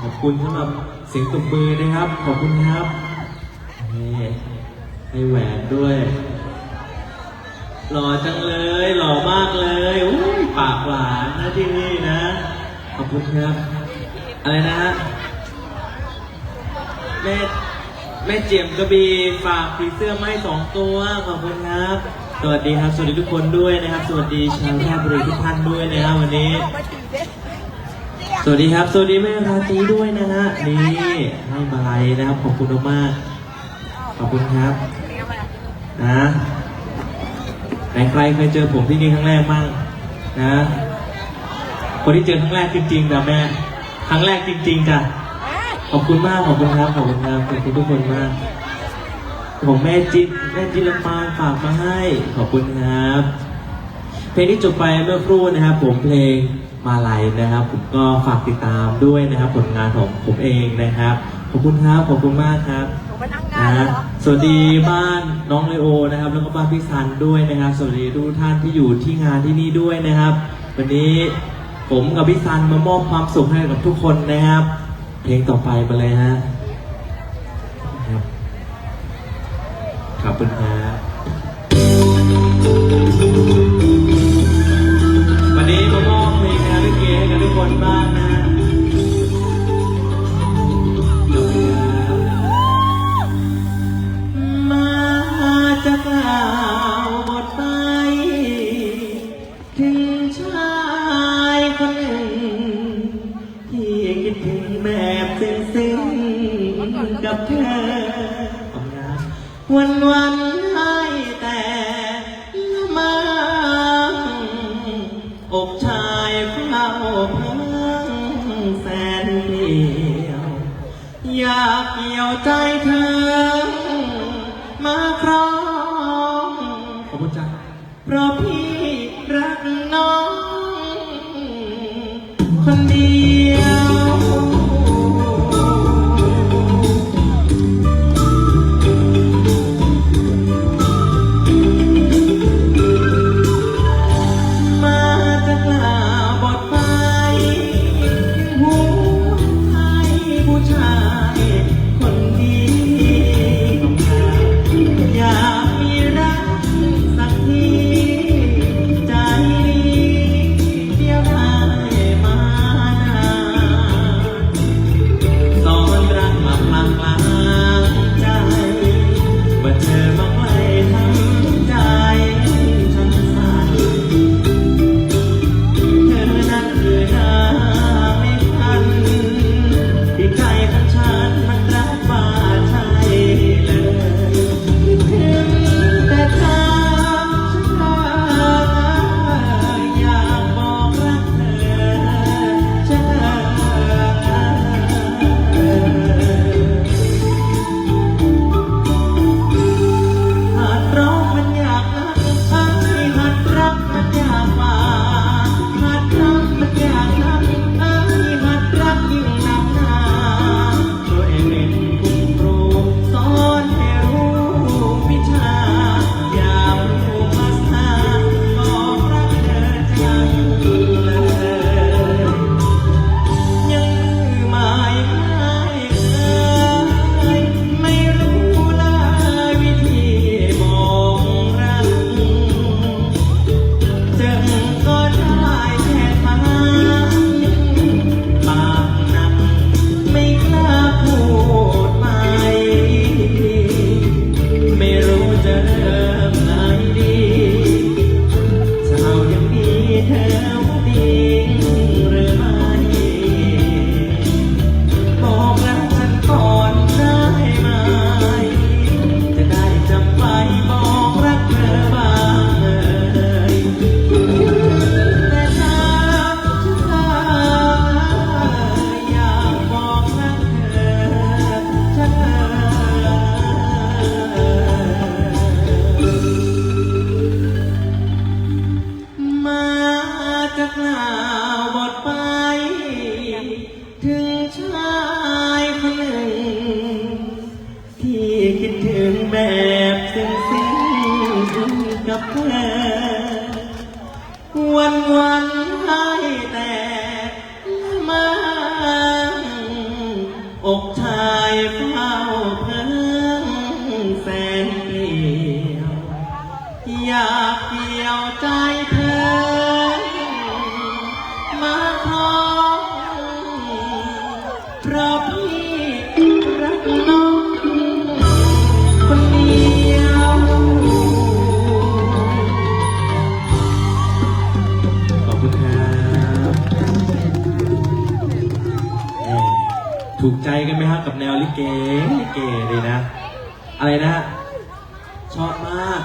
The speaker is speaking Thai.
ขอบคุณสำหรับเสียงตบมือนะครับ ขอบคุณครับนี่ให้แหวนด้วย หล่อจังเลย หล่อมากเลยอุ้ยปากหวานนะที่นี่นะ ขอบคุณครับ อะไรนะฮะแม่แม่เจียมกระบีฝากผีเสื้อมาให้สองตัวขอบคุณครับ สวัสดีครับ สวัสดีทุกคนด้วยนะครับ สวัสดีชาวราบรีทุกท่านด้วยนะครับวันนี้ วัสดีครับ สวัสดีแม่ราตรีด้วยนะฮะ นี่ให้มาลัยนะครับ ขอบคุณมาก ขอบคุณครับ นะไหนใครเคยเจอผมที่นี่ครั้งแรกมั่งนะ คนที่เจอครั้งแรกจริงๆจ้ะแม่ ครั้งแรกจริงๆจ้ะ ขอบคุณมาก ขอบคุณครับ ขอบคุณครับขอบคุณทุกคนมาก ผมแม่จิตแม่จิตลำปางฝากมาให้ ขอบคุณครับ เพลงที่จบไปเมื่อครู่นะครับ ผมเพลงมาลัยนะครับ ผมก็ฝากติดตามด้วยนะครับ ผลงานของผมเองนะครับขอบคุณครับขอบคุณมากครับหนูไปนั่งงานเหรนะอสวัสดีบ้านน้องเลโอนะครับ แล้วก็บ้านพี่ซันด้วยนะครับ สวัสดีทุกท่านที่อยู่ที่งานที่นี่ด้วยนะครับ วันนี้ผมกับพี่ซันมามอบความสุขให้กับทุกคนนะครับ เพลงต่อไปมาเลยฮะครับขอบคุณครับ ซึ้งซึ้งๆกับเธอวันวันๆให้แต่ละมังอกชายเฝ้าพังแสนเดียว อยากเกี่ยวใจเธอมาครองขอบคุณจ้าเพราะพี่ายคนหนึ่ง ที่คิดถึงแบบซึ้งซึ้งกับเธอวันวันให้แต่มังอกชายเฝ้าเพิ่งแสนเปลี่ยวอยาก ถูกใจกันไหมฮะกับแนวลิเกลิเกเลยนะ อะไรนะ ชอบมาก